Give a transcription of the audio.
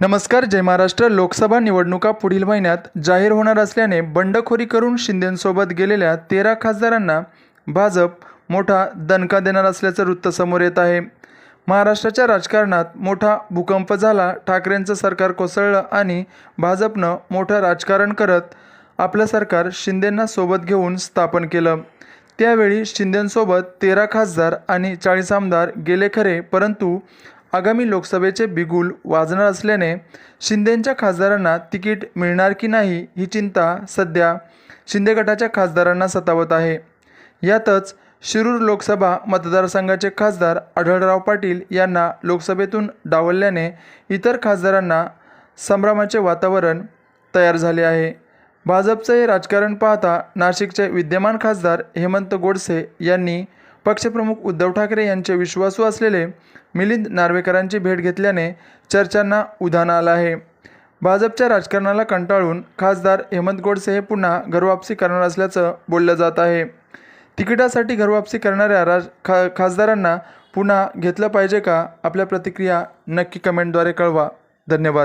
नमस्कार जय महाराष्ट्र. लोकसभा निवडणुका पुढील महिन्यात जाहीर होणार असल्याने बंडखोरी करून शिंदेंसोबत गेलेल्या तेरा खासदारांना भाजप मोठा दणका देणार असल्याचं वृत्त समोर येत आहे. महाराष्ट्राच्या राजकारणात मोठा भूकंप झाला ठाकरेंचं सरकार कोसळलं आणि भाजपनं मोठं राजकारण करत आपलं सरकार शिंदेंना सोबत घेऊन स्थापन केलं. त्यावेळी शिंदेंसोबत तेरा खासदार आणि चाळीस आमदार गेले खरे परंतु आगामी लोकसभेचे बिगुल वाजणार असल्याने शिंदेंच्या खासदारांना तिकीट मिळणार की नाही ही चिंता सध्या शिंदे गटाच्या खासदारांना सतावत आहे. यातच शिरूर लोकसभा मतदारसंघाचे खासदार आढळराव पाटील यांना लोकसभेतून डावलल्याने इतर खासदारांना संभ्रमाचे वातावरण तयार झाले आहे. भाजपचं हे राजकारण पाहता नाशिकचे विद्यमान खासदार हेमंत गोडसे यांनी पक्षप्रमुख उद्धव ठाकरे यांचे विश्वासू असलेले मिलिंद नार्वेकरांची भेट घेतल्याने चर्चांना उधाण आलं आहे. भाजपच्या राजकारणाला कंटाळून खासदार हेमंत गोडसे हे पुन्हा घरवापसी करणार असल्याचं बोललं जात आहे. तिकिटासाठी घरवापसी करणाऱ्या राज खा खासदारांना पुन्हा घेतलं पाहिजे का? आपल्या प्रतिक्रिया नक्की कमेंटद्वारे कळवा. धन्यवाद.